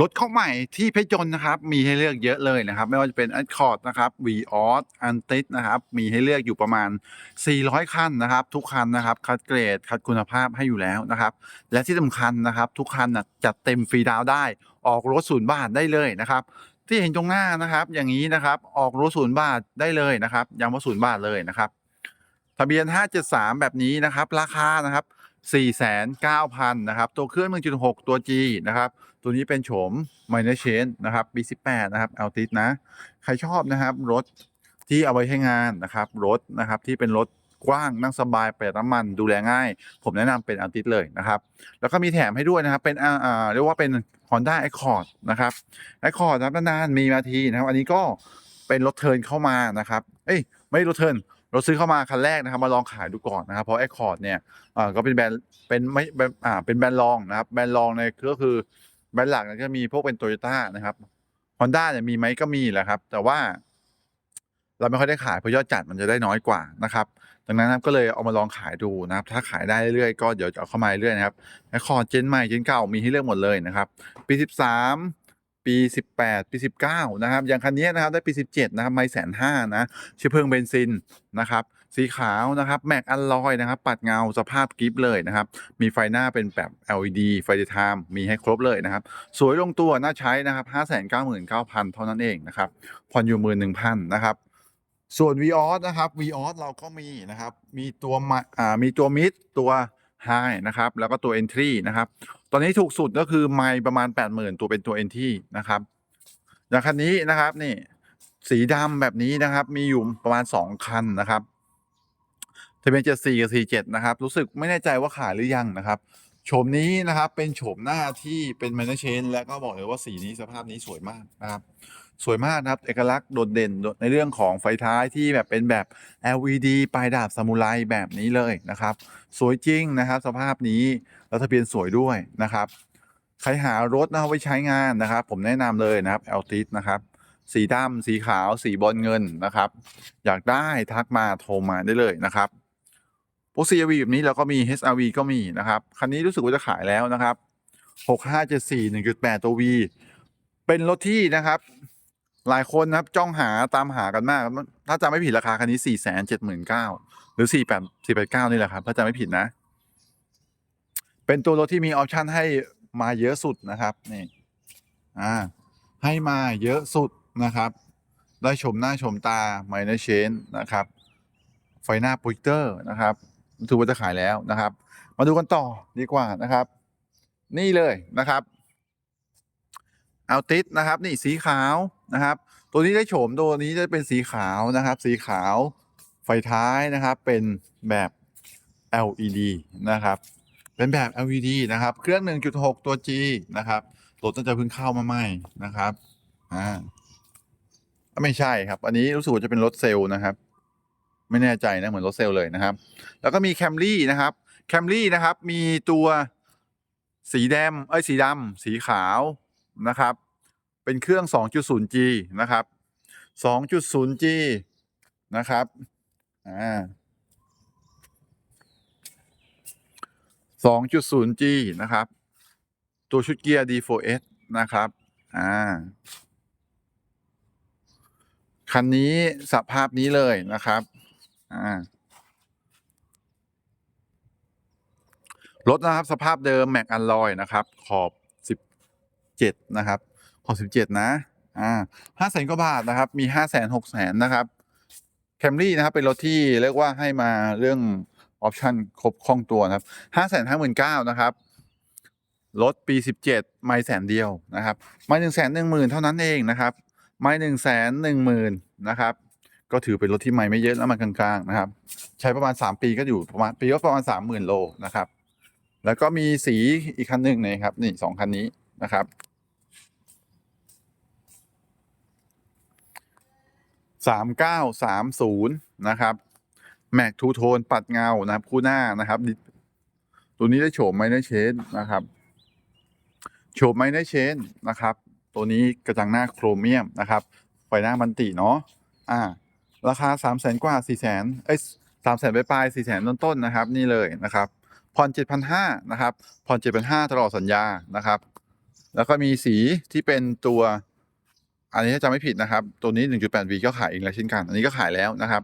รถเข้าใหม่ที่เพชรยนต์นะครับ มีให้เลือกเยอะเลยนะครับ ไม่ว่าจะเป็น Accord นะครับ v ีออสอันติสนะครับ มีให้เลือกอยู่ประมาณ 400 คันนะครับ ทุกคันนะครับ คัดเกรด คัดคุณภาพให้อยู่แล้วนะครับ และที่สำคัญนะครับ ทุกคันนะจัดเต็มฟรีดาวได้ ออกรถศูนย์บาทได้เลยนะครับที่เห็นตรงหน้านะครับ อย่างนี้นะครับ ออกรถศูนย์บาทได้เลยนะครับย้ำว่าศูนย์บาทเลยนะครับ ทะเบียน 573 แบบนี้นะครับ ราคานะครับ 4,900,000 นะครับ ตัวเครื่อง 1.6 ตัว G นะครับ ตัวนี้เป็นโฉม Minor Change นะครับปี18 นะครับ a l t i s นะ ใครชอบนะครับ รถที่เอาไว้ใช้งานนะครับ รถนะครับที่เป็นรถกว้างนั่งสบายประหยัดน้ำมันดูแลง่าย ผมแนะนำเป็น a l t i s เลยนะครับ แล้วก็มีแถมให้ด้วยนะครับ เป็นอ่าอ่าเรียกว่าเป็น Honda Accord นะครับ Accord นะครับนานๆมีมาทีนะครับ อันนี้ก็เป็นรถเทินเข้ามานะครับ เอ้ยไม่รถเทิร์ นรถซื้อเข้ามาคันแรกนะครับมาลองขายดูก่อนนะครับเพราะ Accord เนี่ยก็เป็นแบรนด์เป็นไม่เป็นอ่าเป็นแบรนด์รองนะครับแบรนด์รองในก็คือแบรนด์หลักก็มีพวกเป็น Toyota นะครับ Honda เนี่ยมีไหมก็มีแหละครับ แต่ว่า เราไม่ค่อยได้ขายเพราะยอดจัดมันจะได้น้อยกว่านะครับดังนั้นครับก็เลยเอามาลองขายดูนะครับ ถ้าขายได้เรื่อยๆก็เดี๋ยวจะเอาเข้ามาเรื่อยๆนะครับแอคคอร์ดเจนใหม่เจนเก่ามีให้เลือกหมดเลยนะครับปี 13 ปี 18 ปี 19 นะครับ อย่างคันนี้นะครับได้ปี 17 นะครับ ไม่แสนห้านะเชื้อเพลิงเบนซินนะครับ สีขาวนะครับ แม็กอัลลอยนะครับ ปัดเงาสภาพกริฟเลยนะครับ มีไฟหน้าเป็นแบบ LED ไฟเดทามมีให้ครบเลยนะครับ สวยลงตัวน่าใช้นะครับ 599,000 เท่านั้นเองนะครับ ผ่อนอยู่หมื่นหนึ่งพันนะครับ ส่วน v ีออนะครับ v ีออเราก็มีนะครับ มีตัวมีตัวมิดตัว 1 high นะครับ แล้วก็ตัว entry นะครับ ตอนนี้ถูกสุดก็คือไมล์ประมาณ 80,000 ตัวเป็นตัว entry นะครับ อย่างคันนี้นะครับนี่สีดำแบบนี้นะครับ มีอยู่ประมาณ 2 คันนะครับทะเบียน74กับ47นะครับ รู้สึกไม่แน่ใจว่าขายหรือยังนะครับ โฉมนี้นะครับเป็นโฉมหน้าที่เป็น m a n เชนและก็บอกเลยว่าสีนี้สภาพนี้สวยมากนะครับ สวยมากนะครับ เอกลักษณ์โดดเด่นในเรื่องของไฟท้ายที่แบบเป็นแบบ LED ปลายดาบซามูไรแบบนี้เลยนะครับ สวยจริงนะครับ สภาพนี้แล้วทะเบียนสวยด้วยนะครับ ใครหารถนะครับไว้ใช้งานนะครับ ผมแนะนำเลยนะครับ l t i s นะครับสีดำสีขาว สีบอลเงินนะครับ อยากได้ทักมาโทรมาได้เลยนะครับ พวก CRV แบบนี้เราก็มี HRV ก็มีนะครับ คันนี้รู้สึกว่าจะขายแล้วนะครับ 6574 1.8 ตัว V เป็นรถที่นะครับ หลายคนนะครับจ้องหาตามหากันมาก ถ้าจำไม่ผิดราคาคันนี้ 479,000หรือ 48 489 นี่แหละครับ ถ้าจำไม่ผิดนะ เป็นตัวรถที่มีออปชันให้มาเยอะสุดนะครับนี่อ่าให้มาเยอะสุดนะครับ ได้ชมหน้าชมตา Minor Change นะครับ ไฟหน้าโปรเจคเตอร์นะครับ ถือว่าจะขายแล้วนะครับ มาดูกันต่อดีกว่านะครับ นี่เลยนะครับเอาติสนะครับ นี่สีขาวนะครับ ตัวนี้ได้โฉมตัวนี้จะเป็นสีขาวนะครับ สีขาวไฟท้ายนะครับ เป็นแบบ LED นะครับ เป็นแบบ LED นะครับ เครื่อง 1.6 ตัว G นะครับรถน่าจะเพิ่งเข้ามาใหม่นะครับอ่าไม่ใช่ครับ อันนี้รู้สึกว่าจะเป็นรถเซลล์นะครับ ไม่แน่ใจนะเหมือนรถเซลล์เลยนะครับ แล้วก็มีแคมรี่นะครับแคมรี่นะครับมีตัวสีแดงเอ้ยสีดำสีขาวนะครับ เป็นเครื่อง 2.0G นะครับ 2.0G นะครับอ่า 2.0G นะครับ ตัวชุดเกียร์ D4S นะครับอ่าคันนี้สภาพนี้เลยนะครับ อ่ารถนะครับ สภาพเดิมแม็กอันลอยนะครับ ขอบ17นะครับ ขอบ17นะ อ่าห้าแสนกว่าบาทนะครับ มีห้าแสนหกแสนนะครับแคมรี่นะครับ เป็นรถที่เรียกว่าให้มาเรื่องออปชันครบคล่องตัวนะครับห้าแสนห้าหมื่นเก้านะครับรถปี 17 ไม่แสนเดียวนะครับ ไม่หนึ่งแสนหนึ่งหมื่นเท่านั้นเองนะครับ ไม่หนึ่งแสนหนึ่งหมื่นนะครับ ก็ถือเป็นรถที่ไม่ไม่เยอะแล้วมันกลางๆนะครับ ใช้ประมาณ 3 ปีก็อยู่ประมาณปีก็ประมาณ 30,000 โลนะครับ แล้วก็มีสีอีกคันหนึ่งนะครับนี่สองคันนี้นะครับสามเก้าสามศูนย์นะครับแม็กทูโทนปัดเงานะครับคู่หน้านะครับ ตัวนี้ได้โฉมไมเนอร์เชนนะครับโฉมไมเนอร์เชนนะครับ ตัวนี้กระจังหน้าโครเมียมนะครับ ไฟหน้ามันติเนาะอ่า ราคาสามแสนกว่าสี่แสนเอ้ยสามแสนไปปลายสี่แสนต้นๆนะครับ นี่เลยนะครับผ่อนเจ็ดพันห้านะครับผ่อนเจ็ดพันห้าตลอดสัญญานะครับ แล้วก็มีสีที่เป็นตัว อันนี้ถ้าจำไม่ผิดนะครับ ตัวนี้ 1.8V ก็ขายอีกแล้วเช่นกัน อันนี้ก็ขายแล้วนะครับ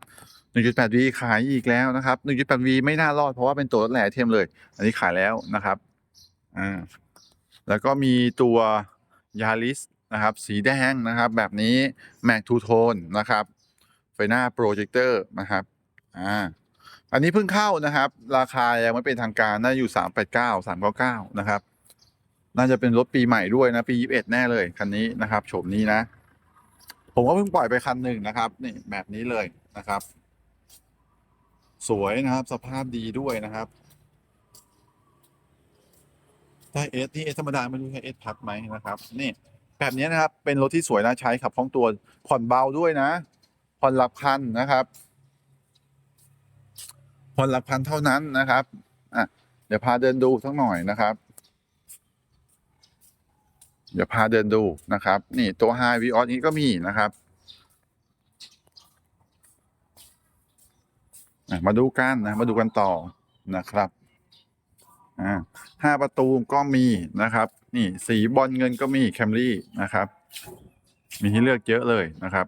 1.8V ขายอีกแล้วนะครับ 1.8V ไม่น่ารอดเพราะว่าเป็นตัวลดแหล่ไอเทมเลย อันนี้ขายแล้วนะครับอ่าแล้วก็มีตัวยาริสนะครับ สีแดงนะครับ แบบนี้ Mac Two Tone นะครับ ไฟหน้าโปรเจคเตอร์นะครับอ่าอันนี้เพิ่งเข้านะครับ ราคายังไม่เป็นทางการน่าอยู่ 389 399 นะครับ น่าจะเป็นรถปีใหม่ด้วยนะ ปี 21 แน่เลยคันนี้นะครับโฉมนี้นะ ผมก็เพิ่งปล่อยไปคันหนึ่งนะครับ นี่แบบนี้เลยนะครับ สวยนะครับ สภาพดีด้วยนะครับได้เอสที่เอสธรรมดาไม่รู้ใช่เอสพัดไหมนะครับ นี่แบบนี้นะครับ เป็นรถที่สวยน่าใช้ขับคล่องตัวผ่อนเบาด้วยนะ ผ่อนหลักพันนะครับผ่อนหลักพันเท่านั้นนะครับอะเดี๋ยวพาเดินดูสักหน่อยนะครับ เดี๋ยวพาเดินดูนะครับ นี่ตัว High v ีออนี้ก็มีนะครับมาดูกันนะมาดูกันต่อนะครับอ่าห้าประตูก็มีนะครับ นี่สีบอลเงินก็มีแคมรี่นะครับ มีให้เลือกเยอะเลยนะครับ